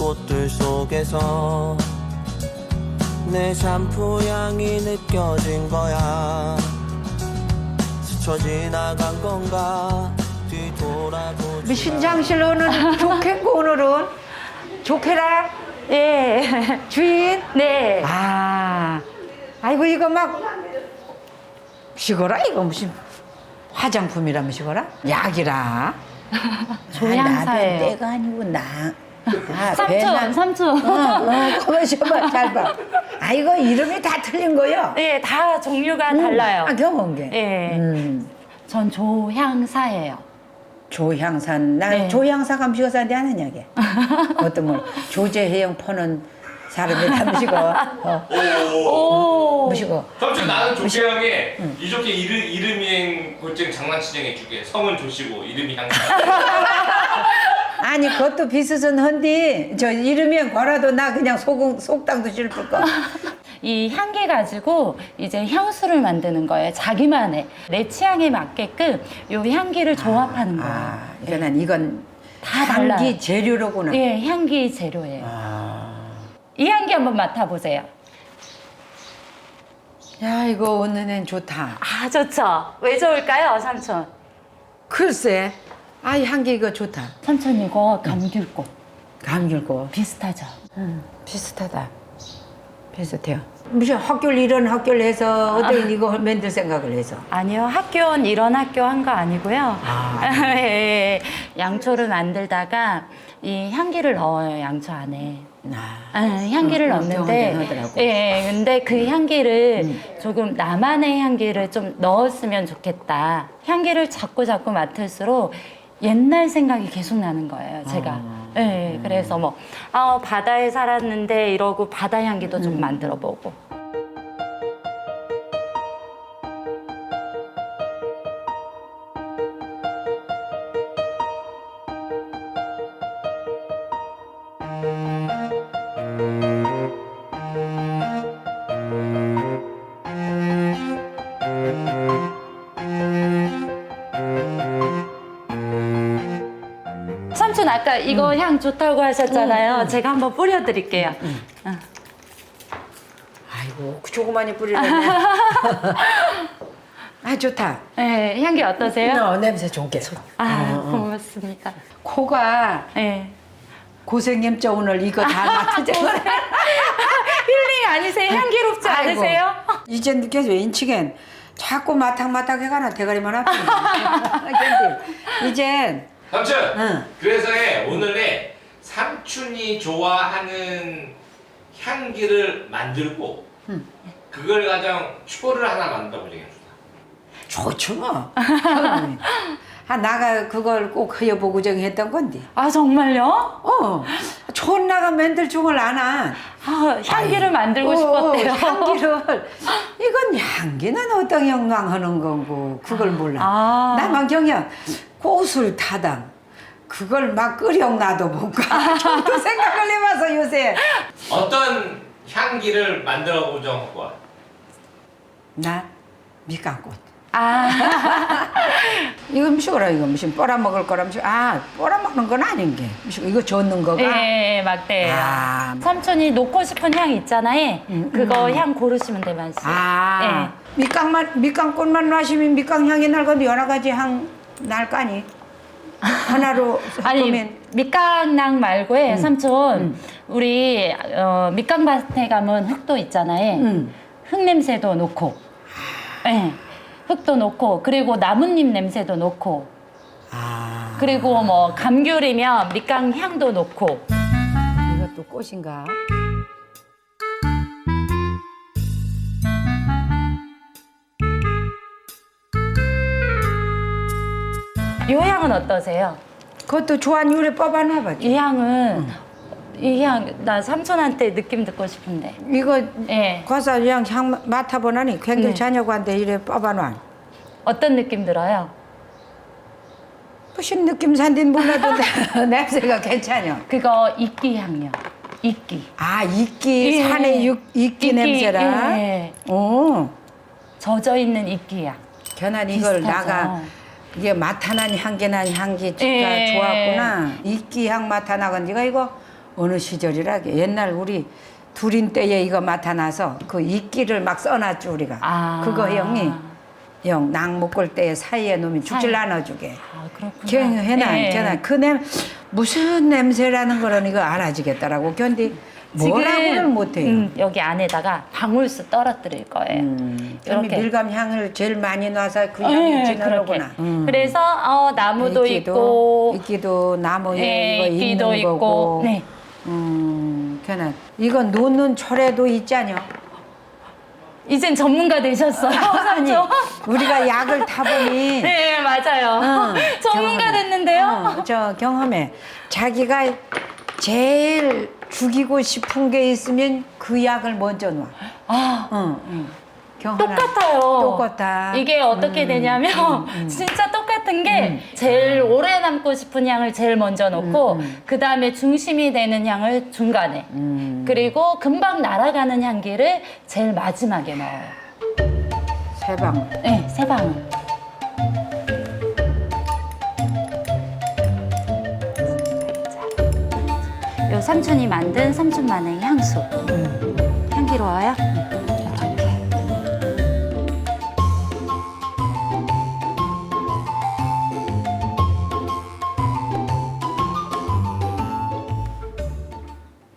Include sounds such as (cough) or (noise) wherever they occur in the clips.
꽃들 속에서 내 샴푸 향이 느껴진 거야. 스쳐 지나간 건가? 뒤돌아보지 우리 신장실 오늘 (laughs) 좋겠고 오늘은? 좋게라? 예. (laughs) 주인? 네. 아. 아이고 이거 막 시거라? 이거 무슨 화장품이라면 시거라? 약이라. (laughs) 조향사예요. 아, 내가 아니고 나. 아, 삼촌, 배나- 삼촌. 어, 어, 가만 있어봐, 잘 봐. 아, 이거 이름이 다 틀린 거요? 예, 다 종류가 달라요. 아, 경험 게. 예. 음, 전 조향사예요. 조향산. 나 네. 조향사 감시가사한테 하느냐, 게. 어떤 뭐, 조제해영 퍼는 사람이 담으시고, (laughs) 어, 오. 무시고. 삼촌 나는 조개형에 이렇게 이름 이름이행 골증 장난치장 해줄게. 성은 조씨고 이름이 향. (laughs) 아니, 그것도 비슷은 헌디, 저 이름이 걸어도 나 그냥 속, 속당도 싫을 거. (laughs) 이 향기 가지고 이제 향수를 만드는 거예요. 자기만의 내 취향에 맞게끔 요 향기를 조합하는 거예요. 아, 이거는, 이건 다 향기 달라요. 재료로구나. 예, 향기 재료예요. 아. 이 향기 한번 맡아보세요. 야, 이거 오늘은 좋다. 아, 좋죠? 왜 좋을까요, 삼촌? 글쎄, 아, 이 향기 이거 좋다. 삼촌 이거 감귤꽃 감귤고 비슷하죠? 비슷하다. 비슷해요. 무슨 학교를 이런 학교를 해서 어디 이거 만들 생각을 해서. 아니요, 학교는 이런 학교 한 거 아니고요. 아. (laughs) 예, 양초를 만들다가 이 향기를 넣어요, 양초 안에. 아, 아, 향기를 어, 넣는데, 하더라고. 예, 근데 그 향기를 조금 나만의 향기를 좀 넣었으면 좋겠다. 향기를 자꾸 자꾸 맡을수록 옛날 생각이 계속 나는 거예요, 제가. 아. 예, 그래서 뭐, 아, 바다에 살았는데 이러고 바다 향기도 음. 좀 만들어 보고. 아까 이거 향 좋다고 하셨잖아요. 제가 한번 뿌려드릴게요. 아이고, 그 조그마니 뿌리네. (laughs) 아, 좋다. 네, 향기 어떠세요? 너 냄새 좋게. 아, 고맙습니다. 코가 네. 고생염자 오늘 이거 다 (laughs) 맡으자. (laughs) 힐링 아니세요? 향기롭지 아이고. 않으세요? 이젠 느껴져, 인치겐. 자꾸 마탁마탁 해가나 대가리만 아프네. 이젠, 삼촌. 응. 그래서의 오늘의 삼촌이 좋아하는 향기를 만들고 그걸 가장 추고를 하나 만들어 보자. 좋죠 뭐. 아, 나가 그걸 꼭 헤어보고 정했던 건데. 아, 정말요? 어, 좋은 나가 맨들 종을 안 한. 아, 향기를 만들고 어, 싶었대요. 향기를. 이건 향기는 어떤 영광하는 거고, 그걸 몰라. 아. 나만 경영, 꽃을 타당. 그걸 막 끓여 놔도 볼까. (laughs) 저도 생각을 해봐서 요새. 어떤 향기를 만들어 보자 하고 나 밑간꽃. 아, (laughs) 이거 무시거라 이거 무슨 뽀라 먹을 거라 무시 아 뽀라 먹는 건 아닌 게 이거 젓는 거가 예, 막대예요. 아. 삼촌이 놓고 싶은 향 있잖아요. 음, 그거 음. 향 고르시면 되만 씨. 아 밑강만 밑강꽃만 마시면 밑강 향이 날건 여러 가지 향 날거 아니? 하나로 (laughs) 아니 섞으면. 밑강낭 말고 음. 해 삼촌 우리 어, 밑강밭에 가면 흙도 있잖아요. 음. 흙 냄새도 놓고. 예 흙도 놓고. 그리고 나뭇잎 냄새도 놓고. 아. 그리고 뭐 감귤이면 밑강 향도 놓고. 이것도 꽃인가 이 향은 어떠세요? 그것도 좋아하는 요리 뽑아놔봐 이 향은 이 향 나 삼촌한테 느낌 듣고 싶은데 이거 예 과사 그냥 향 맡아보나니 굉장히 네. 자녀한테 이래 뽑아놔 어떤 느낌 들어요? 무슨 느낌 산딘 몰라도 (laughs) 냄새가 괜찮아 그거 이끼 향이요 이끼 아 이끼 예. 산의 육, 이끼, 이끼, 냄새라. 예. 오, 젖어 있는 이끼 향 견한 이걸 비슷하죠. 나가 이게 맡아난 향기난 향기 진짜 예. 좋았구나. 이끼 향 맡아나건 네가 이거 어느 시절이라게 옛날 우리 둘인 때에 이거 맡아놔서 그 이끼를 막 써놨죠 우리가 아. 그거 형이 형낙 묶을 때 사이에 놓으면 죽질 사이. 않아주게 아, 그렇구나. 경해나 예. 견나 그 냄 무슨 냄새라는 거는 이거 알아지겠다라고 견디 뭐라고는 못해요. 음, 여기 안에다가 방울수 떨어뜨릴 거예요. 음, 이렇게. 이렇게 밀감 향을 제일 많이 놔서 그 네, 향이 진하구나. 음. 그렇게. 그래서 어, 나무도 있고, 이끼도 나무에 네, 이거 이끼도 있는 거고. 있고, 네. 음, 견나 이거 놓는 철에도 있잖여. 이젠 전문가 되셨어요. (laughs) 아니 삼촌. 우리가 약을 타보니 (laughs) 네, 맞아요. 응, 전문가 경험해. 됐는데요. 어, 저 경험해. 자기가 제일 죽이고 싶은 게 있으면 그 약을 먼저 놔. 아, 응, 응. 경험해. 똑같아요. 똑같아. 이게 어떻게 되냐면 (laughs) 진짜 똑같은 게 제일 오래 남고 싶은 향을 제일 먼저 넣고 그 다음에 중심이 되는 향을 중간에 음. 그리고 금방 날아가는 향기를 제일 마지막에 넣어요. 세 방울. 네, 세 방울. 요 삼촌이 만든 삼촌만의 향수. 향기로워요?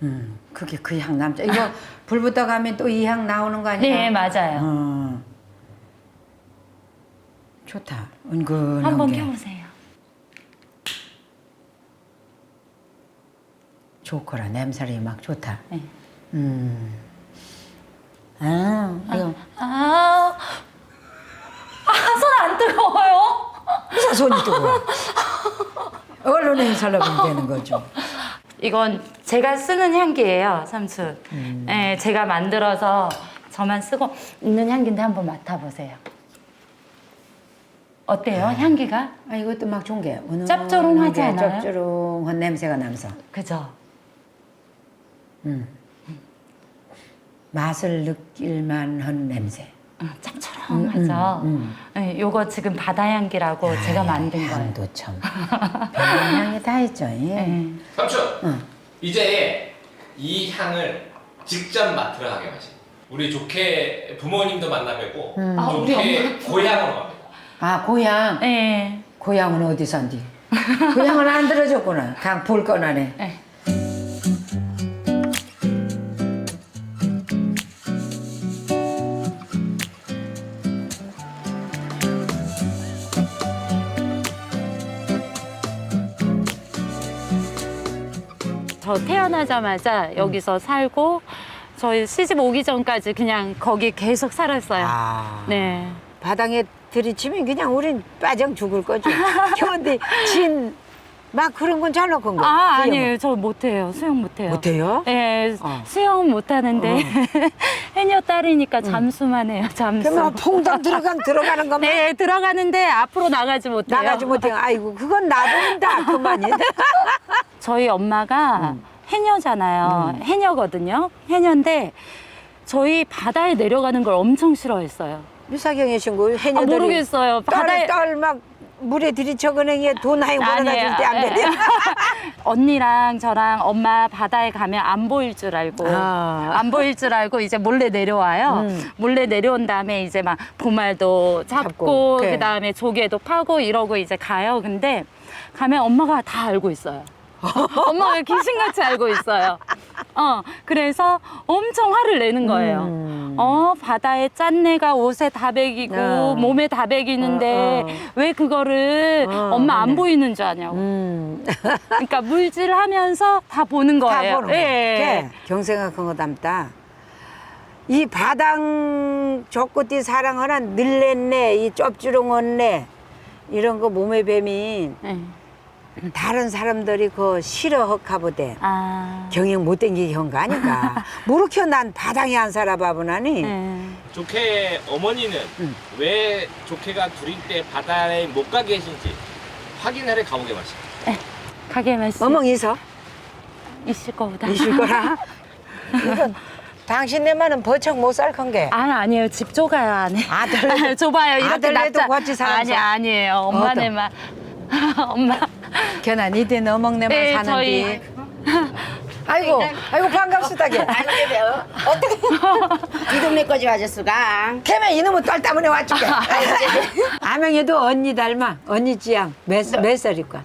음, 그게 그 향 남자. 이거 (laughs) 불 붙어 가면 또 이 향 나오는 거 아니야? 네, 맞아요. 어. 좋다. 은근한 한번 게. 켜보세요. 좋거라. 냄새이 막 좋다. 네. 음. 아, 이거 아, 아, 손 안 뜨거워요? 무슨 손이 뜨거워. 얼른 행사하면 되는 거죠. 이건 제가 쓰는 향기예요, 삼촌. 네, 제가 만들어서 저만 쓰고 있는 향기인데 한번 맡아보세요. 어때요, 향기가? 아, 이것도 막 좋은 게. 짭조름하지 않아요? 짭조름한 냄새가 나면서. 그죠? 맛을 느낄 만 한 냄새. 응, 짭조름하죠? 음, 네, 요거 지금 바다 향기라고 제가 만든 거예요. 향도 참. 향이 다 있죠. 예. 네. 삼촌 응. 이제 이 향을 직접 맡으러 가게 마시. 우리 좋게 부모님도 만나뵙고 아, 우리 좋게 고향으로 갑니다. 아, 고향. 네. 고향은 어디 산디? 고향은 안 들어줬구나. 그냥 볼 거나네. 저 태어나자마자 여기서 살고 저희 시집 오기 전까지 그냥 거기 계속 살았어요. 아. 네. 바닥에 들이치면 그냥 우린 빠정 죽을 거죠. (laughs) 그런데 진, 막 그런 건잘 넣은 거. 아, 아니에요. 저 못해요. 수영 못해요. 못해요? 네, 어. 수영 못하는데 (laughs) 해녀 딸이니까 잠수만 해요. 잠수. 그러면 퐁당 들어가면 들어가는 것만 (laughs) 네, 들어가는데 앞으로 나가지 못해요. 나가지 못해요. 아이고, 그건 놔둔다. 그만이. (laughs) 저희 엄마가 해녀잖아요. 해녀거든요. 해녀인데 저희 바다에 내려가는 걸 엄청 싫어했어요. 유사경의 친구 아, 해녀들이 모르겠어요. 바다에 딸막 물에 들이쳐그는 돈 많이 벌어다 아니에요. 줄때안 예. 되냐? (laughs) 언니랑 저랑 엄마 바다에 가면 안 보일 줄 알고 아. 안 보일 줄 알고 이제 몰래 내려와요. 음. 몰래 내려온 다음에 이제 막 보말도 잡고, 잡고, 그래. 그다음에 조개도 파고 이러고 이제 가요. 근데 가면 엄마가 다 알고 있어요. (laughs) 엄마가 귀신같이 알고 있어요. 어, 그래서 엄청 화를 내는 거예요. 음. 어, 바다에 짠내가 옷에 다 배기고 어. 몸에 다 배기는데 어, 어. 왜 그거를 어, 엄마 안 네네. 보이는 줄 아냐고. 음. (laughs) 그러니까 물질하면서 다 보는 다 거예요. 보는 거. 예. 경생아 그거 닮다. 이 바당 젖꽃이 사랑하는 늘렛네, 이 쩝주렁언네 이런 거 몸에 뱀이 예. 다른 사람들이 그 싫어하카보대. 아. 경영 못 땡기게 한 거 아닌가. (laughs) 모르켜 난 바당에 안 살아봐보나니. 예. 좋게 어머니는 응. 왜 좋게가 둘이 때 바다에 못가 계신지 확인하러 가보게 마시. 가게 말씀 어멍 있어? 있을 거보다. 있을 거라. (laughs) 이건 당신네만은 버척 못 살 건 게. 아 아니에요 집 좁아요 안에 아들 (laughs) 좁아요 이렇게 아들네도 납작 같이 살아서. 아니 아니에요 엄마네만 엄마 견아 니들 네, 사는디. 저희 (laughs) 아이고, 아이고 반갑습니다. 아니 어, 어떻게 이 동네 거지 가졌수가 걔면 이놈은 딸 때문에 왔줄게. (laughs) 아명이도 언니 닮아. 언니 지양. 몇, 몇 살일까?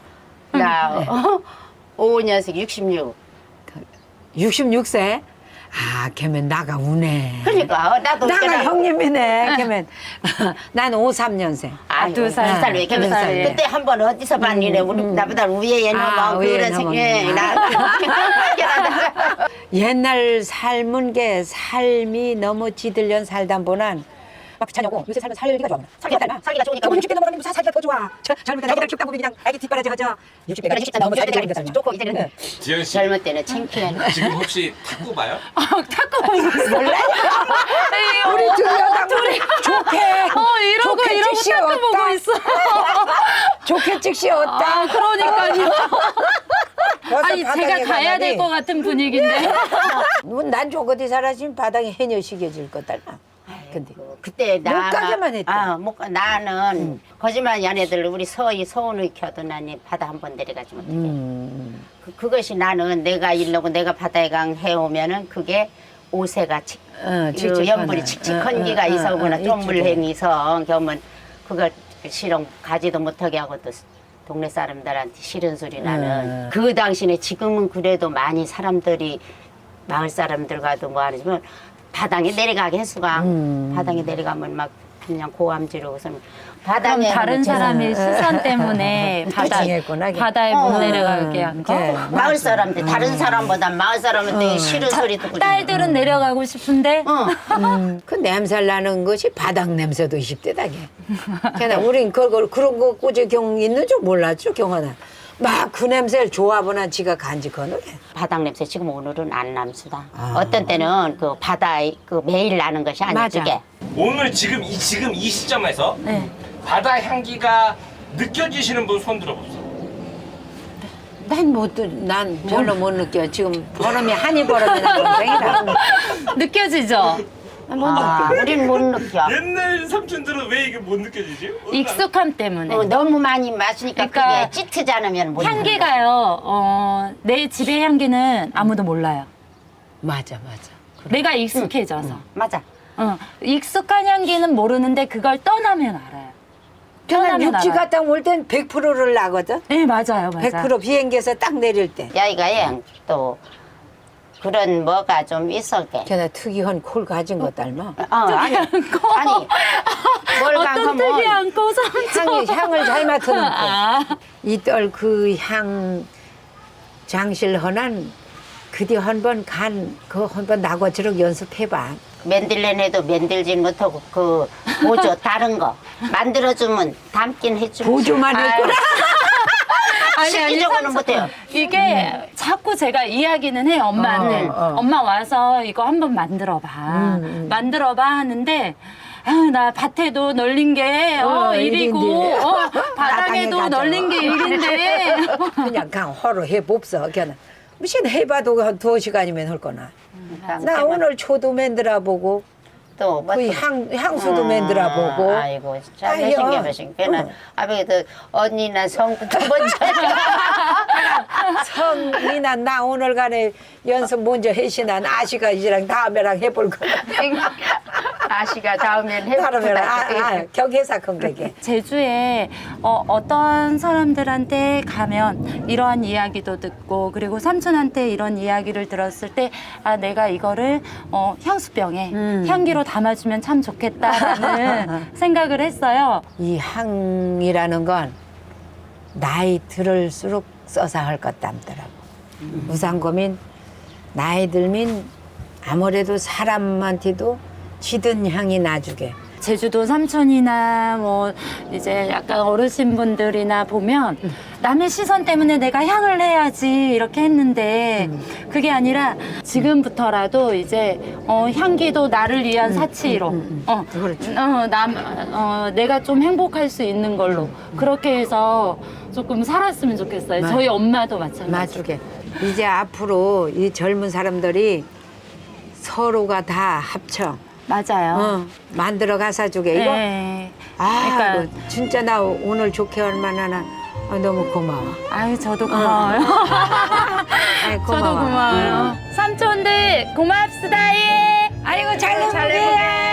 나 어, 5년생 66 66세? 아, 걔면 나가 우네. 그러니까 어, 나도 나가 그때는- 형님이네. 걔면 (laughs) 난 53년생. 아유, 두 살. 살 왜, 두 살. 그때 한 번 어디서 봤니래 우리 나보다 위에 아, 넘어 위에 그런. 생각이 나 옛날 삶은 게 삶이 너무 지들년 살다 보난 막 귀찮냐고 요새 삶은 살기가 좋아. 살기가 살기가- 살기가 좋으니까 조금 60대 넘어가면 무슨 살기가 더 좋아. 저, 젊을 때 애기들 춥다고 그냥 애기 뒷바라지 하자. 60대가 그래, 60대 너무 넘어서 살기가 좋다. 좋고 이제는 지현 씨 젊을 때는 창피해 지금 혹시 탁구 봐요? (laughs) 탁구 보고 있어. 몰라 우리 둘이 하다 둘이 좋게. 어 이러고 좋게 이러고 탁구. 보고 있어. (laughs) 좋게 즉시 없다. 아 그러니까요. 아니 제가 가야. 될 것 같은 분위기인데. 뭐난 저거디 사라지면 바닥에 해녀 시겨질 거다. 근데 그때 나 못 가게만 했대. 아, 못 가. 나는 거짓말 연애들 우리 서희 서운을 켜도 나니 바다 한 번 내려가지 못해. 음. 그, 그것이 나는 내가 일러고 내가 바다에 강 해오면은 그게 오세가 칙, 어, 그 칙칙하네. 연불이 칙칙한 어, 기가 어, 어, 있어거나 어, 쫑물행이 있어. 그러면 그걸 실험 가지도 못하게 하고 또 동네 사람들한테 싫은 소리 나는 음. 그 당시에 지금은 그래도 많이 사람들이 마을 사람들과도 뭐 하지만 바닥에 내려가게 해수가 음. 바닥에 내려가면 막 그냥 고함 지르고서는 그럼 바닥에 다른 뭐 사람의 시선 때문에 (laughs) 바다 그치겠구나, 걔. 바다에 못 어. 내려가게 한 거. 걔. 마을 사람들 다른 사람보다 마을 사람은 되게 어. 싫은 소리 듣고 딸들은 내려가고 싶은데 어. 음, 그 냄새 나는 것이 바닥 냄새도 20대다게. 걔나 우린 그걸 그런 거 꾸지 경 있는 줄 몰랐죠 경하나. 막 그 냄새를 좋아보나 지가 간직하노래. 바닥 냄새 지금 오늘은 안 남수다. 아. 어떤 때는 그 바다에 그 매일 나는 것이 맞아. 아니게. 오늘 지금 이 지금 이 시점에서 네. 바다 향기가 느껴지시는 분 손 들어보세요. 난못난 별로 못 느껴. 지금 버름이 한이 버름이 나는 (laughs) 느껴지죠? 아, 우린 못 느껴. 옛날 삼촌들은 왜 이게 못 느껴지지? 익숙함 때문에. 어, 너무 많이 마시니까 그러니까 그게 찌트지 않으면 못 향기가요. 어, 내 집의 향기는 아무도 몰라요. 맞아 맞아. 내가 익숙해져서. 느껴. 맞아. 어, 익숙한 향기는 모르는데 그걸 떠나면 알아요. 그냥 떠나면 육지 알아요. 갔다 올 땐 100%를 나거든. 네 맞아요, 맞아요. 100% 비행기에서 딱 내릴 때. 야이가에 또 그런 뭐가 좀 있었게. 걔네 특이한 콜 가진 거 닮아. 어, 아니, 아니, 뭘 어떤 가면 특이한 고삼 향이 향을 잘 맡는 거. 아, 이떨 그 향 장실 허난 그뒤 한 번 간 그 한 번 나고지록 연습해봐. 맨들렌 해도 맨들진 못하고 그 보조 다른 거 만들어주면 담긴 해주면 보조만 했구나. 실질적으로는 삼촌. 못해요. 이게 자꾸 제가 이야기는 해요, 엄마한테. 어, 어. 엄마 와서 이거 한번 만들어봐. 음, 음. 만들어봐 하는데, 아유, 나 밭에도 널린 게, 어, 어, 일이고. 어, (laughs) 바닥에 바닥에도 가죠. 널린 게 일인데. (laughs) 그냥 강 허로 해봅서. 걔는 무슨 해봐도 한 두어 시간이면 할 거나. 나 오늘 초도 만들어 보고 또 뭐, 그 향 향수도 만들어 보고. 아이고 진짜 아이요. 몇신게 몇신게는 응. 아버지도 언니나 성두 번째 (laughs) 성이나 나 오늘 간에 연습 먼저 해시나 아시가 이랑 다음에랑 해볼 거야. (laughs) 아씨가 다음엔 다음에랑 아, 아, 경계사 건객에. 제주에 어, 어떤 사람들한테 가면 이러한 이야기도 듣고 그리고 삼촌한테 이런 이야기를 들었을 때 아 내가 이거를 어, 향수병에 음. 향기로 담아주면 참 좋겠다라는 (laughs) 생각을 했어요. 이 향이라는 건 나이 들을수록 써서 할 것 같더라고. 무상고민 나이 들면 아무래도 사람한테도 지든 향이 나주게. 제주도 삼촌이나 뭐 이제 약간 어르신 분들이나 보면 남의 시선 때문에 내가 향을 해야지 이렇게 했는데 그게 아니라 지금부터라도 이제 어, 향기도 나를 위한 사치로. 어, 그렇죠. 어, 남, 어, 내가 좀 행복할 수 있는 걸로. 그렇게 해서 조금 살았으면 좋겠어요. 맞- 저희 엄마도 마찬가지. 이제 앞으로 이 젊은 사람들이 서로가 다 합쳐 맞아요. 어, 만들어 가사 주게 이거 네. 아 그러니까- 이거 진짜 나 오늘 좋게 얼마나 아, 너무 고마워. 아유 저도 고마워요. (laughs) 아이, 저도 고마워요. 삼촌들 고맙습니다. 예. 아이고 잘잘 먹게.